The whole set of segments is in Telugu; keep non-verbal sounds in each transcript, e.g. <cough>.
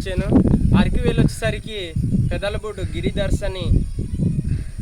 వచ్చాను. అరకు వచ్చేసరికి పెదలబోటు గిరిదర్శ్ అని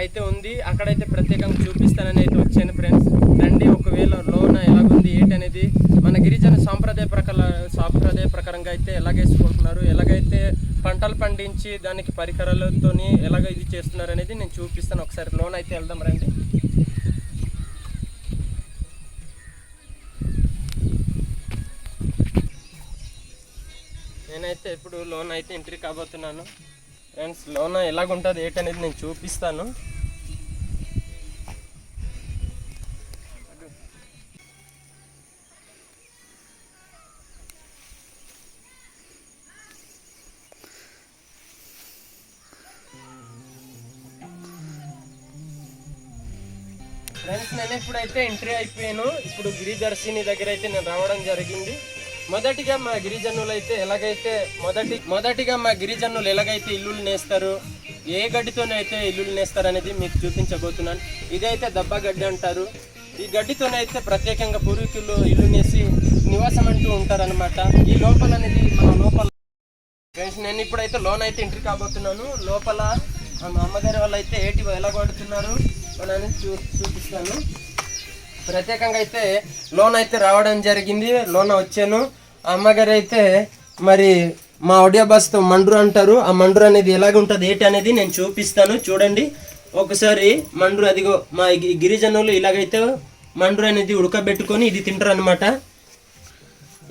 అయితే ఉంది. అక్కడైతే ప్రత్యేకంగా చూపిస్తానని అయితే వచ్చాను ఫ్రెండ్స్. రండి ఒకవేళ లోన ఎలాగుంది ఏంటనేది మన గిరిజన సాంప్రదాయ ప్రకార సాంప్రదాయ ప్రకారంగా అయితే ఎలాగేసుకుంటున్నారు ఎలాగైతే పంటలు పండించి దానికి పరికరాలతోని ఎలాగ ఇది చేస్తున్నారు అనేది నేను చూపిస్తాను. ఒకసారి లోన్ అయితే వెళ్దాం రండి. నేనైతే ఇప్పుడు లోన్ అయితే ఎంట్రీ కాబోతున్నాను. ఫ్రెండ్స్ లోన్ ఎలాగుంటుంది ఏంటనేది నేను చూపిస్తాను. ఫ్రెండ్స్ నేను ఇప్పుడైతే ఎంట్రీ అయిపోయాను. ఇప్పుడు గిరిదర్శిని దగ్గర అయితే నేను రావడం జరిగింది. మొదటిగా మా గిరిజనులు అయితే ఎలాగైతే మొదటి మొదటిగా మా గిరిజనులు ఎలాగైతే ఇల్లులు నేస్తారు ఏ గడ్డితోనైతే ఇల్లులు నేస్తారు అనేది మీకు చూపించబోతున్నాను. ఇదైతే దబ్బ గడ్డి అంటారు. ఈ గడ్డితోనైతే ప్రత్యేకంగా పూర్వీకులు ఇల్లు నేసి నివాసం అంటూ ఉంటారనమాట ఈ లోపల అనేది మన లోపల ఫ్రెండ్స్ నేను ఇప్పుడైతే లోన్ అయితే ఎంట్రీ కాబోతున్నాను. లోపల మా అమ్మగారి వాళ్ళు అయితే ఏటి ఎలా కొడుతున్నారు? అని చూ చూపిస్తాను. ప్రత్యేకంగా అయితే లోన్ అయితే రావడం జరిగింది. లోన్ వచ్చాను. అమ్మగారు అయితే మరి మా ఆడియో బస్తో మండ్రు అంటారు. ఆ మండ్రు అనేది ఎలాగ ఉంటుంది ఏంటి అనేది నేను చూపిస్తాను. చూడండి. ఒకసారి మండ్రు అదిగో మా గిరిజనులు ఇలాగైతే మండ్రు అనేది ఉడకబెట్టుకొని ఇది తింటారు అనమాట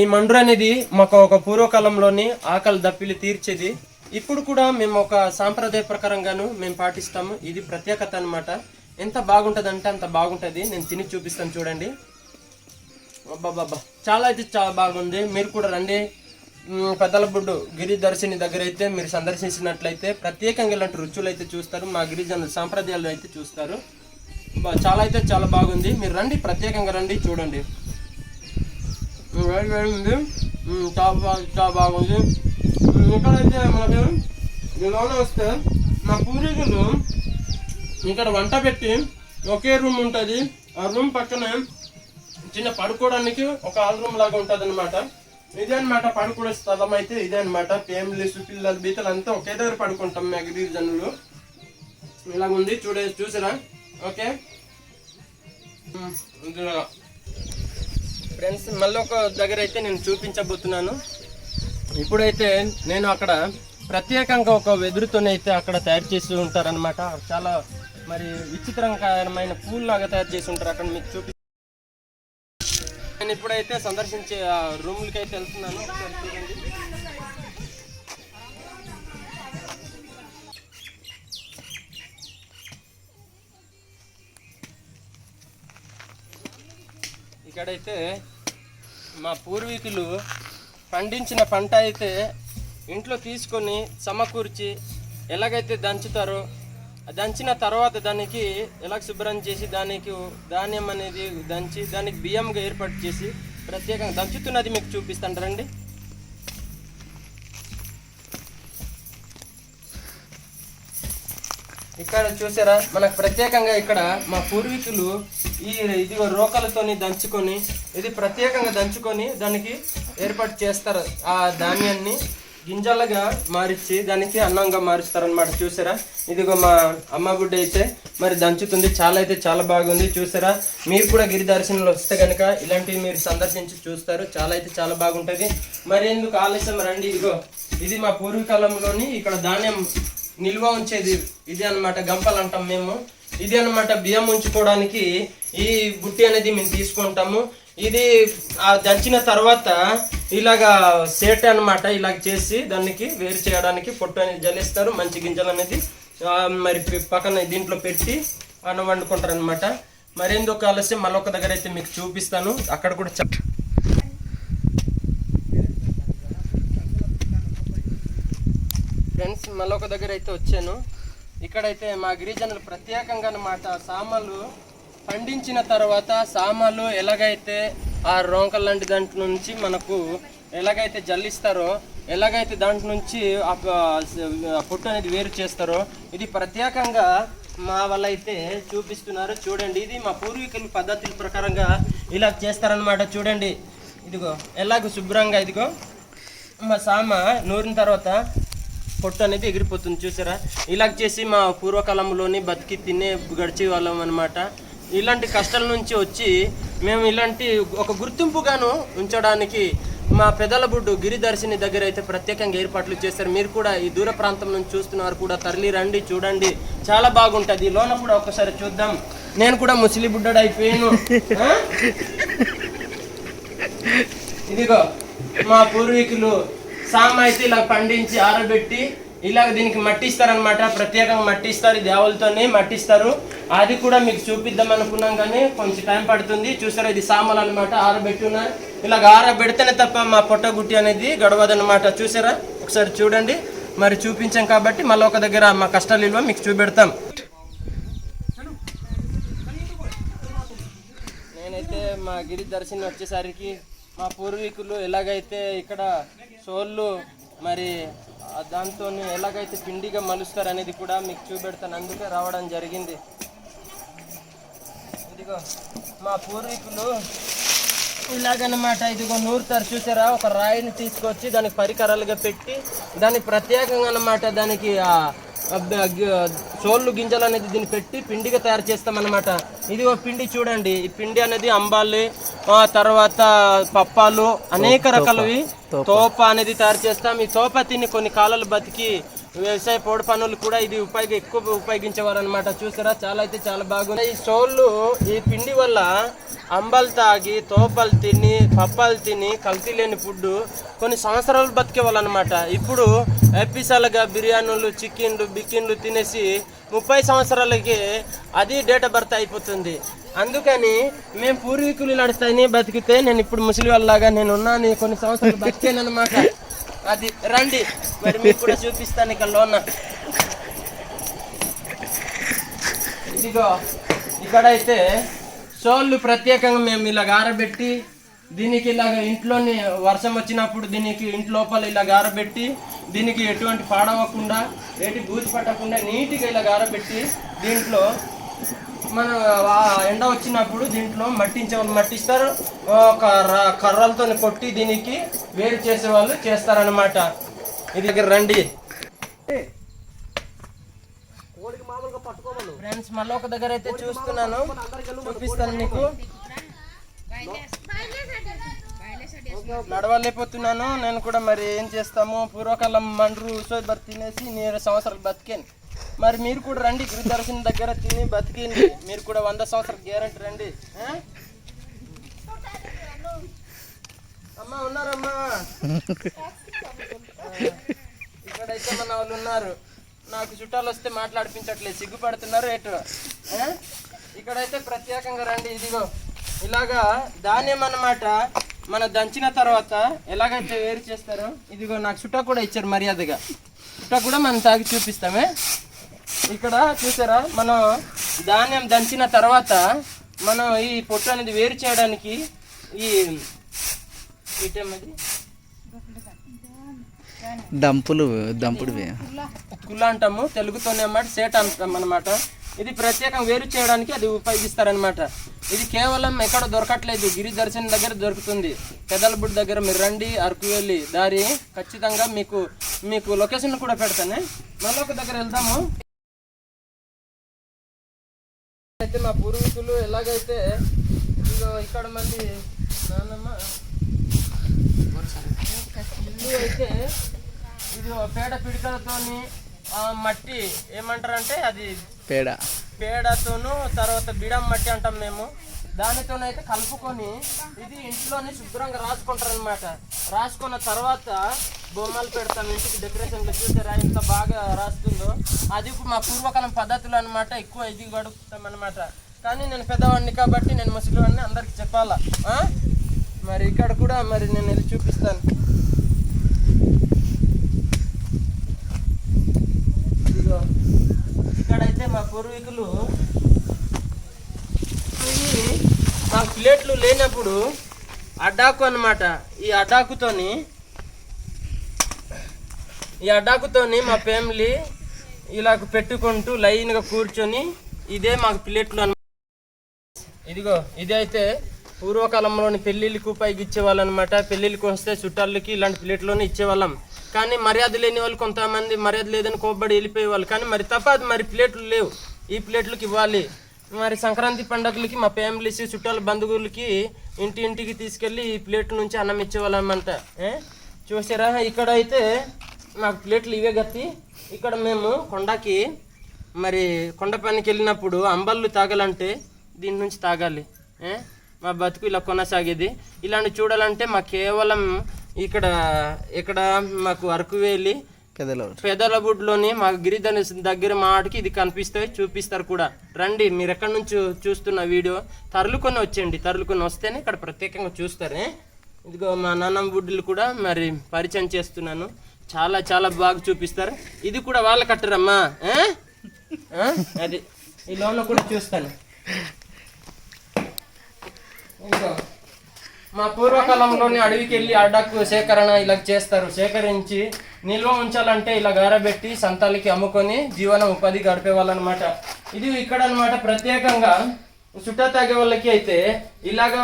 ఈ మండ్రు అనేది మాకు ఒక పూర్వకాలంలోని ఆకలి దప్పిలు తీర్చేది. ఇప్పుడు కూడా మేము ఒక సాంప్రదాయ ప్రకారంగాను మేము పాటిస్తాము. ఇది ప్రత్యేకత అనమాట ఎంత బాగుంటుంది అంటే అంత బాగుంటుంది. నేను తిని చూపిస్తాను చూడండి. అబ్బాబ్బా చాలా అయితే చాలా బాగుంది. మీరు కూడా రండి. పెద్దల పెద్దలబుడ్డు గిరి దర్శిని దగ్గర అయితే మీరు సందర్శించినట్లయితే ప్రత్యేకంగా ఇలాంటి రుచులు అయితే చూస్తారు. మా గిరిజనుల సాంప్రదాయాలు అయితే చూస్తారు. చాలా అయితే చాలా బాగుంది. మీరు రండి ప్రత్యేకంగా రండి చూడండి. వేడి వేడి ఉంది. చాలా బాగా చాలా బాగుంది. ఇక్కడైతే మనకి లోన వస్తే మా పూర్వీకులు ఇక్కడ వంట పెట్టి ఒకే రూమ్ ఉంటుంది. ఆ రూమ్ పక్కన చిన్న పడుకోవడానికి ఒక ఆల్ రూమ్ లాగా ఉంటుంది అనమాట ఇదే అనమాట పడుకునే స్థలం అయితే ఇదే అనమాట ఫ్యామిలీస్ పిల్లలు బీతలు అంతా ఒకే దగ్గర పడుకుంటాం మా జనులు. ఇలా ఉంది చూడే చూసారా? ఓకే? ఫ్రెండ్స్ మళ్ళీ ఒక దగ్గర అయితే నేను చూపించబోతున్నాను. ఇప్పుడైతే నేను అక్కడ ప్రత్యేకంగా ఒక వెదురుతోనైతే అక్కడ తయారు చేసి ఉంటారనమాట చాలా మరి విచిత్రకరమైన పూల్ లాగా తయారు చేసి ఉంటారు అక్కడ మీకు చూపి నేను ఇప్పుడైతే సందర్శించే ఆ రూమ్లకి అయితే వెళ్తున్నాను. చూడండి. ఇక్కడైతే మా పూర్వీకులు పండించిన పంట అయితే ఇంట్లో తీసుకొని సమకూర్చి ఎలాగైతే దంచుతారో దంచిన తర్వాత దానికి ఎలా శుభ్రం చేసి దానికి ధాన్యం అనేది దంచి దానికి బియ్యంగా ఏర్పాటు చేసి ప్రత్యేకంగా దంచుతున్నది మీకు చూపిస్తాను రండి. ఇక్కడ చూసారా? మనకు ప్రత్యేకంగా ఇక్కడ మా పూర్వీకులు ఈ ఇది రోకలతోని దంచుకొని ఇది ప్రత్యేకంగా దంచుకొని దానికి ఏర్పాటు చేస్తారు. ఆ ధాన్యాన్ని గింజలుగా మారిచి దానికి అన్నంగా మారుస్తారనమాట చూసారా? ఇదిగో మా అమ్మ గుడ్డ అయితే మరి దంచుతుంది. చాలా అయితే చాలా బాగుంది. చూసారా? మీరు కూడా గిరి దర్శనంలో వస్తే కనుక ఇలాంటివి మీరు సందర్శించి చూస్తారు. చాలా అయితే చాలా బాగుంటుంది. మరి ఎందుకు ఆలస్యం? రండి ఇదిగో. ఇది మా పూర్వీకాలంలోని ఇక్కడ ధాన్యం నిల్వ ఉంచేది. ఇది అన్నమాట గంపలు అంటాం మేము. ఇది అన్నమాట బియ్యం ఉంచుకోవడానికి ఈ బుట్టి అనేది మేము తీసుకుంటాము. ఇది ఆ దంచిన తర్వాత ఇలాగా సేట్ అన్నమాట ఇలాగ చేసి దానికి వేరు చేయడానికి పొట్టు అనేది జల్లిస్తారు. మంచి గింజలు అనేది మరి పక్కన దీంట్లో పెట్టి అన్నం వండుకుంటారు అనమాట మరెందుకు ఆలస్యం మళ్ళొక దగ్గర అయితే మీకు చూపిస్తాను. అక్కడ కూడా చ- ఫ్రెండ్స్ మళ్ళొక దగ్గర అయితే వచ్చాను. ఇక్కడైతే మా గిరిజనులు ప్రత్యేకంగా అనమాట సామాన్లు పండించిన తర్వాత సామాన్లు ఎలాగైతే ఆ రోంకల్ లాంటి దాంట్లో నుంచి మనకు ఎలాగైతే జల్లిస్తారో ఎలాగైతే దాంట్ నుంచి పొట్టు అనేది వేరు చేస్తారో ఇది ప్రత్యేకంగా మా వాళ్ళైతే చూపిస్తున్నారు. చూడండి ఇది మా పూర్వీకుల పద్ధతుల ప్రకారంగా ఇలా చేస్తారనమాట చూడండి ఇదిగో ఎలాగో శుభ్రంగా ఇదిగో మా సామ నూరిన తర్వాత పొట్టు అనేది ఎగిరిపోతుంది చూసారా? ఇలా చేసి మా పూర్వకాలంలోని బతికి తినే గడిచే వాళ్ళం అనమాట ఇలాంటి కష్టాల నుంచి వచ్చి మేము ఇలాంటి ఒక గుర్తింపుగాను ఉంచడానికి మా పెదలబుడ్డు గిరిదర్శిని దగ్గర అయితే ప్రత్యేకంగా ఏర్పాట్లు చేశారు. మీరు కూడా ఈ దూర ప్రాంతం నుంచి చూస్తున్నారు కూడా. తరలి రండి చూడండి. చాలా బాగుంటుంది. లోన కూడా ఒకసారి చూద్దాం. నేను కూడా ముసలి బుడ్డడు అయిపోయాను. ఇదిగో మా పూర్వీకులు సామ అయితే ఇలా పండించి ఆరబెట్టి ఇలాగ దీనికి మట్టిస్తారనమాట ప్రత్యేకంగా మట్టిస్తారు దేవులతోనే మట్టిస్తారు. అది కూడా మీకు చూపిద్దాం అనుకున్నాం కానీ కొంచెం టైం పడుతుంది. చూసారా ఇది సామలు అనమాట ఆరబెట్టి ఇలాగ ఆరబెడితేనే తప్ప మా పొట్టగుట్టి అనేది గడవదనమాట చూసారా ఒకసారి చూడండి. మరి చూపించాం కాబట్టి మళ్ళీ ఒక దగ్గర మా కష్టాలు ఇల్వ మీకు చూపెడతాం. నేనైతే మా గిరి దర్శనం వచ్చేసరికి మా పూర్వీకులు ఎలాగైతే ఇక్కడ సోళ్ళు మరి దాంతో ఎలాగైతే పిండిగా మలుస్తారు అనేది కూడా మీకు చూపెడతాను. అందుకే రావడం జరిగింది. ఇదిగో మా పూర్వీకులు ఇలాగనమాట ఇదిగో నూరుతారు చూసారా? ఒక రాయిని తీసుకొచ్చి దానికి పరికరాలుగా పెట్టి దాన్ని ప్రత్యేకంగా అన్నమాట దానికి సోళ్ళు గింజలు అనేది దీన్ని పెట్టి పిండిగా తయారు చేస్తామన్నమాట. ఇది ఒక పిండి చూడండి. ఈ పిండి అనేది అంబాలి ఆ తర్వాత పప్పాలు అనేక రకాలవి. తోప అనేది తయారు చేస్తాం. ఈ తోప తిని కొన్ని కాలాలు బతికి వ్యవసాయ పొడి పనులు కూడా ఇది ఉపయోగ ఎక్కువ ఉపయోగించేవారు అనమాట చూసారా? చాలా అయితే చాలా బాగుంది. ఈ సోళ్ళు ఈ పిండి వల్ల అంబలు తాగి తోపలు తిని పప్పాలు తిని కల్తీ లేని ఫుడ్ కొన్ని సంవత్సరాలు బతికే అనమాట ఇప్పుడు ఎపిసలగా బిర్యానీలు చికెన్లు బికిన్లు తినేసి ముప్పై సంవత్సరాలకి అది డేట్ ఆఫ్ బర్త్ అయిపోతుంది. అందుకని మేము పూర్వీకులు నడుస్తాయని బతికితే నేను ఇప్పుడు ముసలి వాళ్ళలాగా నేను ఉన్నాను కొన్ని సంవత్సరాలు బతికాను అనమాట <laughs> అది రండి. మరి మీకు కూడా చూపిస్తాను ఇక్కడ లోన. ఇదిగో ఇక్కడైతే సోళ్ళు ప్రత్యేకంగా మేము ఇలా ఆరబెట్టి దీనికి ఇలాగ ఇంట్లోని వర్షం వచ్చినప్పుడు దీనికి ఇంటి లోపల ఇలా గారబెట్టి దీనికి ఎటువంటి పాడవకుండా ఎటు బూజు పట్టకుండా నీట్గా ఇలా గారబెట్టి దీంట్లో మన ఎండ వచ్చినప్పుడు దీంట్లో మట్టించే వాళ్ళు మట్టిస్తారు. ఒక కర్రలతో కొట్టి దీనికి వేరు చేసే వాళ్ళు చేస్తారనమాట ఇది దగ్గర రండి. ఫ్రెండ్స్ మళ్ళీ ఒక దగ్గర అయితే చూస్తున్నాను. చూపిస్తాను మీకు. నడవలేకపోతున్నాను. నేను కూడా మరి ఏం చేస్తాము? పూర్వకాలం మండ్రు ఉసోయి బర్ తినేసి నేను సంవత్సరాలు బతికాను. మరి మీరు కూడా రండి గిరిదర్శన దగ్గర తిని బతికింది మీరు కూడా వంద సంవత్సరాలు గ్యారంటీ రండి. అమ్మా ఉన్నారమ్మా. ఇక్కడైతే మన వాళ్ళు ఉన్నారు. నాకు చుట్టాలు వస్తే మాట్లాడిపించట్లేదు. సిగ్గుపడుతున్నారు ఎటు ఇక్కడైతే ప్రత్యేకంగా రండి ఇదిగో. ఇలాగా ధాన్యం అన్నమాట మన దంచిన తర్వాత ఎలాగైతే వేరు చేస్తారో ఇదిగో నాకు చుట్టా కూడా ఇచ్చారు మర్యాదగా. చుట్టా కూడా మనం తాగి చూపిస్తామే. ఇక్కడ చూసారా? మనం ధాన్యం దంచిన తర్వాత మనం ఈ పొట్టు అనేది వేరు చేయడానికి ఈ దంపులు దంపుడివి కుల్ల అంటాము తెలుగుతోనే అన్నమాట సేట అంటాం అనమాట ఇది ప్రత్యేకంగా వేరు చేయడానికి అది ఉపయోగిస్తారనమాట ఇది కేవలం ఎక్కడ దొరకట్లేదు. గిరి దర్శనం దగ్గర దొరుకుతుంది. పెదలబుడ్ దగ్గర మీరు రండి అరకు వెళ్ళి దారి ఖచ్చితంగా మీకు మీకు లొకేషన్ కూడా పెడతానే. మళ్ళీ ఒక దగ్గర వెళ్దాము. అయితే మా పూర్వీకులు ఎలాగైతే ఇదిగో ఇక్కడ మళ్ళీ నాన్నమ్మ ఇల్లు అయితే ఇది పేడ పిడికలతోని మట్టి ఏమంటారంటే అది పేడ. పేడతోను తర్వాత బిడం మట్టి అంటాం మేము. దానితోనైతే కలుపుకొని ఇది ఇంట్లోని శుభ్రంగా రాసుకుంటారు అనమాట రాసుకున్న తర్వాత బొమ్మలు పెడతాం ఇంటికి డెకరేషన్లో చూసారా? ఇంత బాగా రాస్తుందో. అది మా పూర్వకాలం పద్ధతులు అనమాట ఎక్కువ ఇది గడుపుతాం అనమాట కానీ నేను పెద్దవాడిని కాబట్టి నేను ముసలివాడిని అందరికి చెప్పాలా? మరి ఇక్కడ కూడా మరి నేను వెళ్ళి చూపిస్తాను. ఇదిగో ఇక్కడైతే మా పూర్వీకులు మాకు మా ప్లేట్లు లేనప్పుడు అడ్డాకు అనమాట ఈ అడ్డాకుతోని ఈ అడాకుతోని మా ఫ్యామిలీ ఇలా పెట్టుకుంటూ లైన్గా కూర్చొని ఇదే మాకు ప్లేట్లు ఇదిగో ఇది అయితే పూర్వకాలంలోని పెళ్ళిళ్ళకు పైకి ఇచ్చేవాళ్ళు అనమాట పెళ్ళిళ్ళకి వస్తే చుట్టాలకి ఇలాంటి ప్లేట్లోనే ఇచ్చేవాళ్ళం. కానీ మర్యాద లేని వాళ్ళు కొంతమంది మర్యాద లేదని కోబడి వెళ్ళిపోయేవాళ్ళు. కానీ మరి తప్ప మరి ప్లేట్లు లేవు. ఈ ప్లేట్లకి ఇవ్వాలి. మరి సంక్రాంతి పండుగలకి మా ఫ్యామిలీస్ చుట్టాల బంధువులకి ఇంటి ఇంటికి తీసుకెళ్ళి ఈ ప్లేట్ నుంచి అన్నం ఇచ్చేవాళ్ళం అనమాట చూసారా? ఇక్కడ అయితే మాకు ప్లేట్లు ఇవే గట్టి ఇక్కడ మేము కొండకి మరి కొండ పనికి వెళ్ళినప్పుడు అంబళ్ళు తాగాలంటే దీని నుంచి తాగాలి? మా బతుకు ఇలా కొనసాగేది. ఇలాంటి చూడాలంటే మా కేవలం ఇక్కడ ఇక్కడ మాకు అరకు వేలి పెదలో పెదలబుడ్లోని మా గిరిధన దగ్గర మాటకి ఇది కనిపిస్తాయి చూపిస్తారు కూడా. రండి మీరు ఎక్కడి నుంచి చూస్తున్న వీడియో తరులుకొని వచ్చేయండి. తరులుకొని వస్తేనే ఇక్కడ ప్రత్యేకంగా చూస్తారే. ఇదిగో మా నాన్నమ్మ బుడ్డులు కూడా మరి పరిచయం చేస్తున్నాను. చాలా చాలా బాగా చూపిస్తారు. ఇది కూడా వాళ్ళ కట్టరమ్మా. అది. ఈ లోన కూడా చూస్తాను. ఇదిగో మా పూర్వకాలంలోని అడవికి వెళ్ళి అడ్డకు సేకరణ ఇలా చేస్తారు. సేకరించి నిల్వ ఉంచాలంటే ఇలా గారబెట్టి సంతాలకి అమ్ముకొని జీవన ఉపాధి గడిపే వాళ్ళనమాట ఇది ఇక్కడ అన్నమాట ప్రత్యేకంగా చుట్టా తాగే వాళ్ళకి అయితే ఇలాగ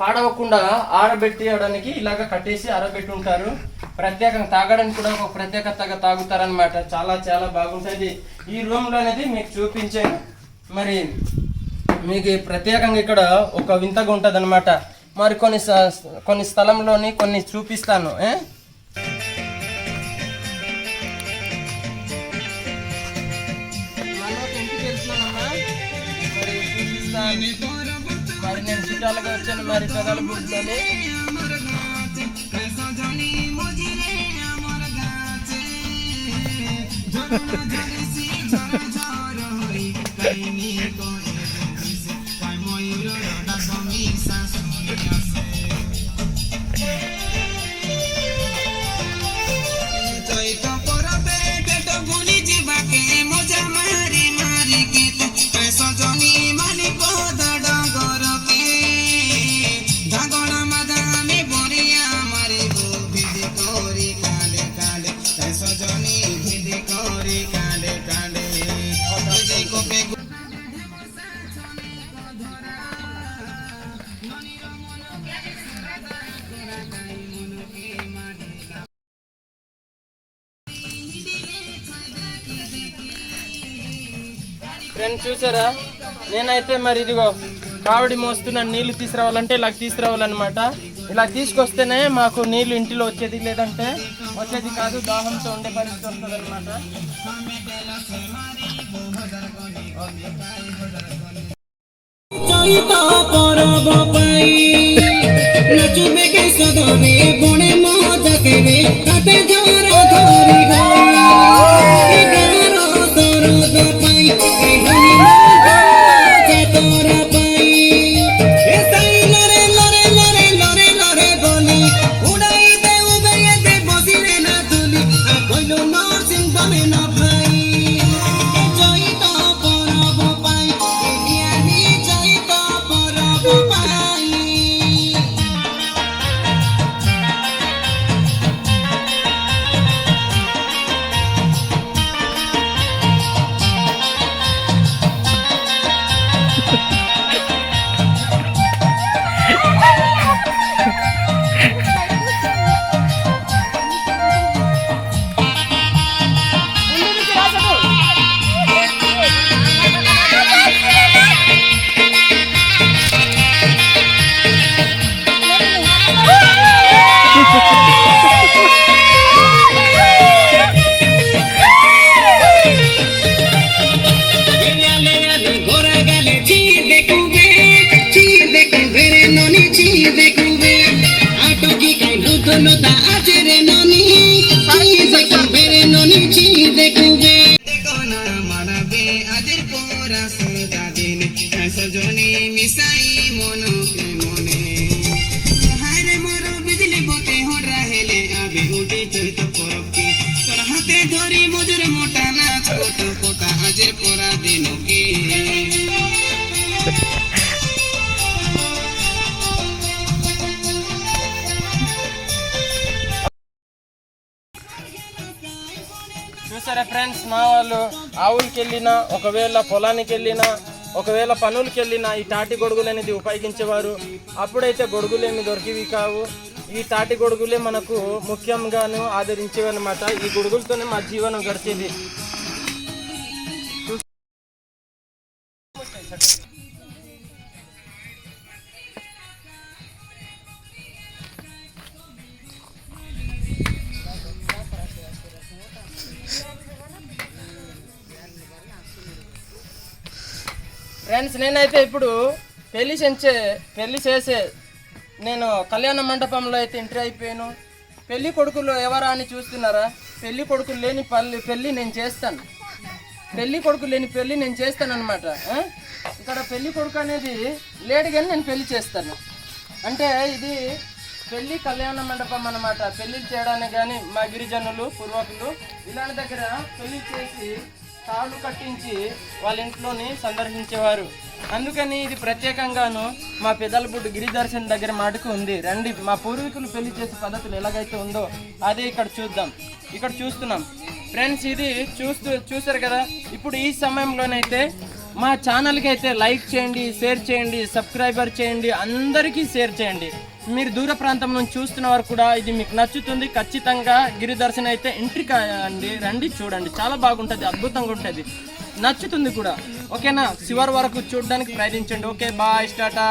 పాడవకుండా ఆరబెట్టేయడానికి ఇలాగ కట్టేసి ఆరబెట్టి ఉంటారు ప్రత్యేకంగా తాగడానికి కూడా ఒక ప్రత్యేకతగా తాగుతారనమాట చాలా చాలా బాగుంటుంది. ఈ రూమ్లో అనేది మీకు చూపించాను. మరి మీకు ప్రత్యేకంగా ఇక్కడ ఒక వింతగా ఉంటుంది అనమాట మరి కొన్ని కొన్ని స్థలంలోని కొన్ని చూపిస్తాను ఏ? మరి నేను చుట్టాలుగా వచ్చాను మరి పెదాల గుడిలోని চৈত చూసారా? నేనైతే మరి ఇదిగో కావడి మోస్తున్న నీళ్ళు తీసుకురావాలంటే ఇలా తీసుకురావాలన్నమాట. ఇలా తీసుకొస్తేనే మాకు నీళ్ళు ఇంటిలో వచ్చేది లేదంటే వచ్చేది కాదు దాహంతో ఉండే పరిస్థితి వస్తుంది అనమాట আজের পরা সুদা দিন সজনি মিশাই মনকে মনে। হারে মোর বিজলি বতে হরা হেলে, আবে উঠে চৈত পরবকে তোর হাতে ধরি মজুর মোটা নাচ কোট পোকা হাজের পরা দিনকে వాళ్ళు ఆవులకి వెళ్ళినా ఒకవేళ పొలానికి వెళ్ళినా ఒకవేళ పనులకి వెళ్ళినా ఈ తాటి గొడుగులు అనేది ఉపయోగించేవారు. అప్పుడైతే గొడుగులు ఏమి దొరికివి కావు. ఈ తాటి గొడుగులే మనకు ముఖ్యంగాను ఆదరించేవన్నమాట. ఈ గొడుగులతోనే మా జీవనం గడిచేది. నేనైతే ఇప్పుడు పెళ్ళి చెంచే పెళ్ళి చేసే నేను కళ్యాణ మండపంలో అయితే ఎంట్రీ అయిపోయాను. పెళ్ళి కొడుకులు ఎవరా అని చూస్తున్నారా? పెళ్ళి కొడుకులు లేని పల్లి పెళ్ళి నేను చేస్తాను. పెళ్ళి కొడుకు లేని పెళ్ళి నేను చేస్తాను అనమాట ఇక్కడ పెళ్ళి కొడుకు అనేది లేడు కానీ నేను పెళ్ళి చేస్తాను. అంటే ఇది పెళ్ళి కళ్యాణ మండపం అనమాట పెళ్ళి చేయడానికి కానీ మా గిరిజనులు పూర్వకులు ఇలాంటి దగ్గర పెళ్ళి చేసి తాళ్ళు కట్టించి వాళ్ళ ఇంట్లోని సందర్శించేవారు. అందుకని ఇది ప్రత్యేకంగాను మా పెదలబుడ్డు గిరిదర్శన్ దగ్గర మాటకు ఉంది. రండి మా పూర్వీకులు పెళ్ళి చేసే పద్ధతులు ఎలాగైతే ఉందో అదే ఇక్కడ చూద్దాం. ఇక్కడ చూస్తున్నాం. ఫ్రెండ్స్ ఇది చూస్తూ చూసారు కదా? ఇప్పుడు ఈ సమయంలోనైతే మా ఛానల్కి అయితే లైక్ చేయండి షేర్ చేయండి సబ్స్క్రైబర్ చేయండి అందరికీ షేర్ చేయండి. మీరు దూర ప్రాంతం నుంచి చూస్తున్న వారు కూడా ఇది మీకు నచ్చుతుంది. ఖచ్చితంగా గిరి దర్శనం అయితే ఎంట్రీ కాయండి రండి చూడండి. చాలా బాగుంటుంది అద్భుతంగా ఉంటుంది. నచ్చుతుంది కూడా. ఓకేనా? చివరి వరకు చూడడానికి ప్రయత్నించండి. Okay bye స్టాటా